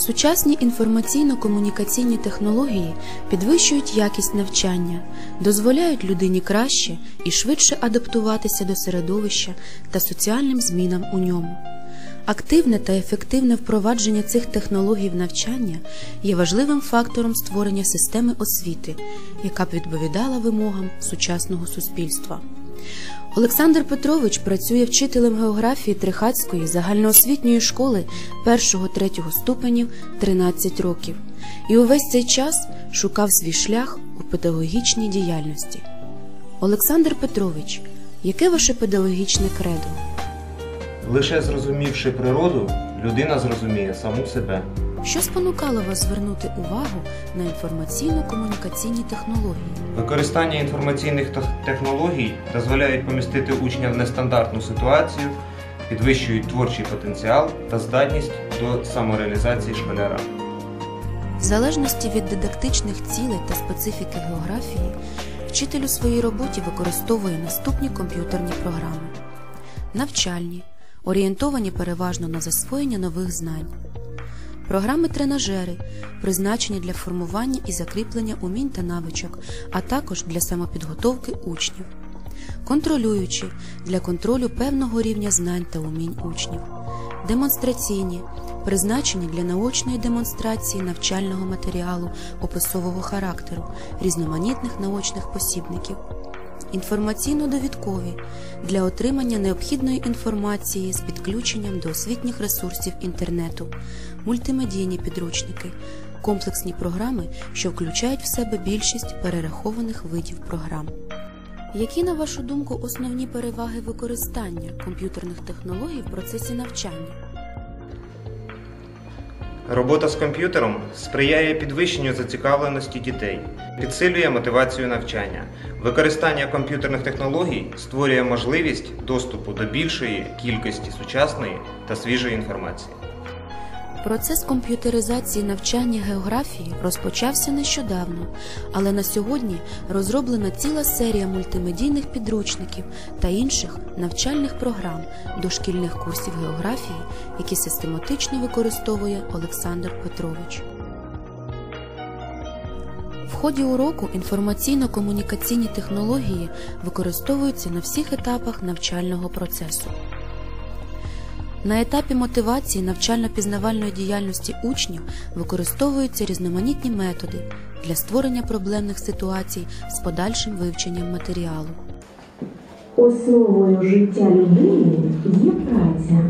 Сучасні інформаційно-комунікаційні технології підвищують якість навчання, дозволяють людині краще і швидше адаптуватися до середовища та соціальним змінам у ньому. Активне та ефективне впровадження цих технологій в навчання є важливим фактором створення системи освіти, яка б відповідала вимогам сучасного суспільства. Олександр Петрович працює вчителем географії Трихацької загальноосвітньої школи 1-3 ступенів 13 років і увесь цей час шукав свій шлях у педагогічній діяльності. Олександр Петрович, яке ваше педагогічне кредо? Лише зрозумівши природу, людина зрозуміє саму себе. Що спонукало вас звернути увагу на інформаційно-комунікаційні технології? Використання інформаційних технологій дозволяють помістити учня в нестандартну ситуацію, підвищують творчий потенціал та здатність до самореалізації школяра. В залежності від дидактичних цілей та специфіки географії, вчитель у своїй роботі використовує наступні комп'ютерні програми: навчальні, орієнтовані переважно на засвоєння нових знань, програми тренажери, призначені для формування і закріплення умінь та навичок, а також для самопідготовки учнів, контролюючі для контролю певного рівня знань та умінь учнів, демонстраційні призначені для наочної демонстрації навчального матеріалу описового характеру, різноманітних наочних посібників, інформаційно-довідкові для отримання необхідної інформації з підключенням до освітніх ресурсів інтернету, мультимедійні підручники, комплексні програми, що включають в себе більшість перерахованих видів програм. Які, на вашу думку, основні переваги використання комп'ютерних технологій в процесі навчання? Робота з комп'ютером сприяє підвищенню зацікавленості дітей, підсилює мотивацію навчання. Використання комп'ютерних технологій створює можливість доступу до більшої кількості сучасної та свіжої інформації. Процес комп'ютеризації навчання географії розпочався нещодавно, але на сьогодні розроблена ціла серія мультимедійних підручників та інших навчальних програм дошкільних курсів географії, які систематично використовує Олександр Петрович. В ході уроку інформаційно-комунікаційні технології використовуються на всіх етапах навчального процесу. На етапі мотивації навчально-пізнавальної діяльності учнів використовуються різноманітні методи для створення проблемних ситуацій з подальшим вивченням матеріалу. Основою життя людини є праця.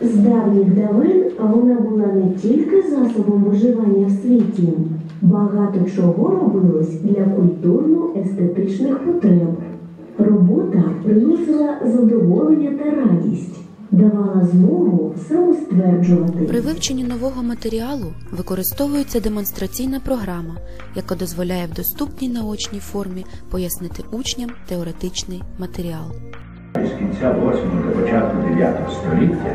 З давніх давен вона була не тільки засобом виживання в світі, багато чого робилось для культурно-естетичних потреб. Робота приносила задоволення та радість, давала змогу самостверджувати. При вивченні нового матеріалу використовується демонстраційна програма, яка дозволяє в доступній наочній формі пояснити учням теоретичний матеріал. З кінця 8 до початку 9 століття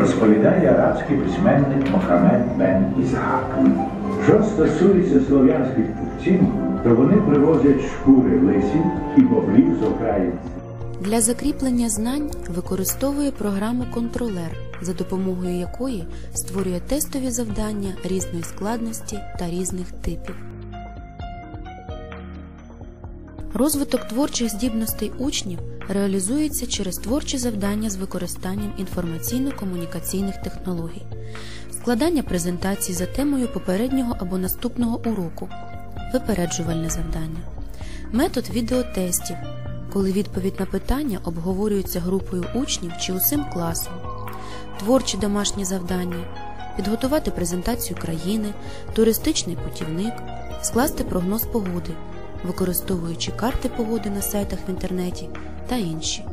розповідає арабський письменник Мохамед Бен Ізгак. Що стосується слов'янських купців, то вони привозять шкури лисів і боблів з окраїн. Для закріплення знань використовує програму Контролер, за допомогою якої створює тестові завдання різної складності та різних типів. Розвиток творчих здібностей учнів реалізується через творчі завдання з використанням інформаційно-комунікаційних технологій, складання презентацій за темою попереднього або наступного уроку, випереджувальне завдання, метод відеотестів, коли відповідь на питання обговорюється групою учнів чи усім класом, творчі домашні завдання, підготувати презентацію країни, туристичний путівник, скласти прогноз погоди, використовуючи карти погоди на сайтах в інтернеті та інші.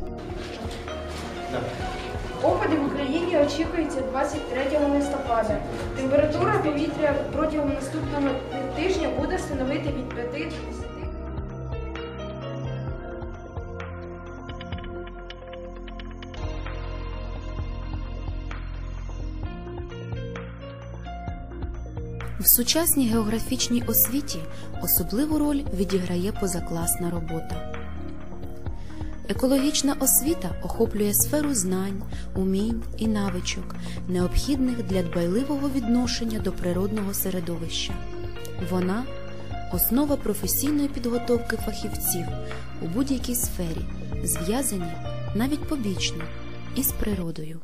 Опади в Україні очікується 23 листопада. Температура повітря протягом наступного тижня буде становити від 5 до В сучасній географічній освіті особливу роль відіграє позакласна робота. Екологічна освіта охоплює сферу знань, умінь і навичок, необхідних для дбайливого відношення до природного середовища. Вона основа професійної підготовки фахівців у будь-якій сфері, зв'язані навіть побічно із природою.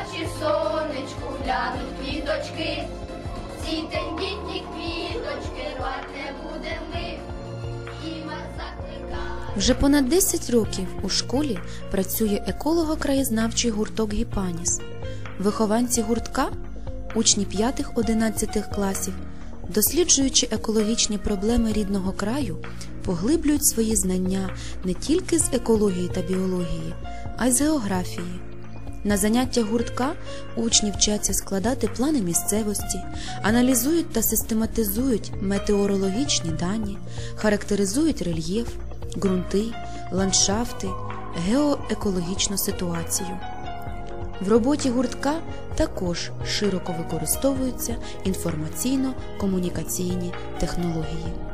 Очі сонечку глянуть квіточки. Ці тендітні квіточки рвать не будем ми, і вас. Вже понад 10 років у школі працює еколого-краєзнавчий гурток Гіпаніс. Вихованці гуртка, учні 5-11 класів, досліджуючи екологічні проблеми рідного краю, поглиблюють свої знання не тільки з екології та біології, а й з географії. На заняттях гуртка учні вчаться складати плани місцевості, аналізують та систематизують метеорологічні дані, характеризують рельєф, ґрунти, ландшафти, геоекологічну ситуацію. В роботі гуртка також широко використовуються інформаційно-комунікаційні технології.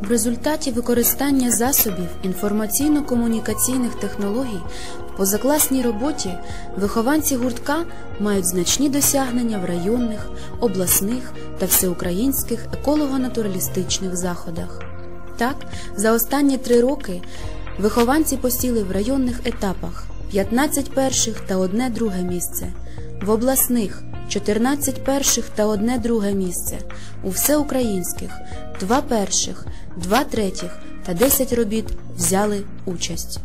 В результаті використання засобів інформаційно-комунікаційних технологій в позакласній роботі вихованці гуртка мають значні досягнення в районних, обласних та всеукраїнських еколого-натуралістичних заходах. Так, за останні три роки вихованці посіли в районних етапах 15 перших та одне друге місце, в обласних 14 перших та одне друге місце, у всеукраїнських 2 перших, 2 третіх та 10 робіт взяли участь.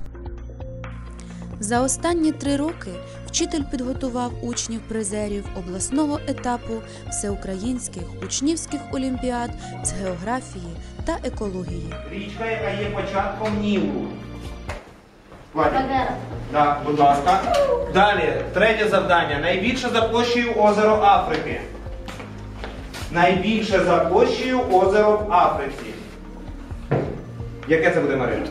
За останні три роки вчитель підготував учнів призерів обласного етапу всеукраїнських учнівських олімпіад з географії та екології. Річка, яка є початком Нілу. Так, будь ласка. Далі, третє завдання. Найбільше за площею озеро Африки. Найбільше за площею озеро в Африці. Яке це буде Марина?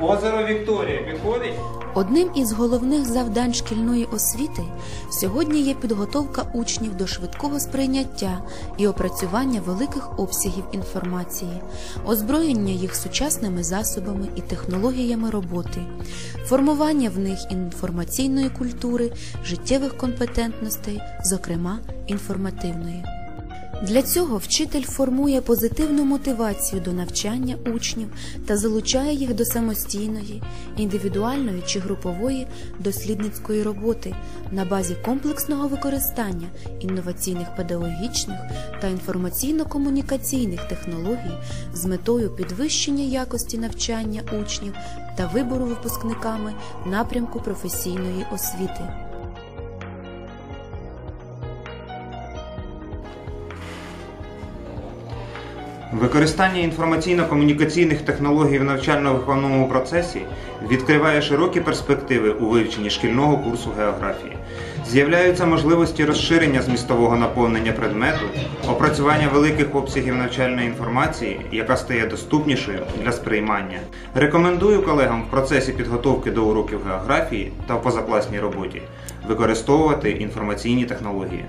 Озеро Вікторія. Підходить? Одним із головних завдань шкільної освіти сьогодні є підготовка учнів до швидкого сприйняття і опрацювання великих обсягів інформації, озброєння їх сучасними засобами і технологіями роботи, формування в них інформаційної культури, життєвих компетентностей, зокрема інформативної. Для цього вчитель формує позитивну мотивацію до навчання учнів та залучає їх до самостійної, індивідуальної чи групової дослідницької роботи на базі комплексного використання інноваційних педагогічних та інформаційно-комунікаційних технологій з метою підвищення якості навчання учнів та вибору випускниками напрямку професійної освіти. Використання інформаційно-комунікаційних технологій в навчально-виховному процесі відкриває широкі перспективи у вивченні шкільного курсу географії. З'являються можливості розширення змістового наповнення предмету, опрацювання великих обсягів навчальної інформації, яка стає доступнішою для сприймання. Рекомендую колегам в процесі підготовки до уроків географії та в позакласній роботі використовувати інформаційні технології.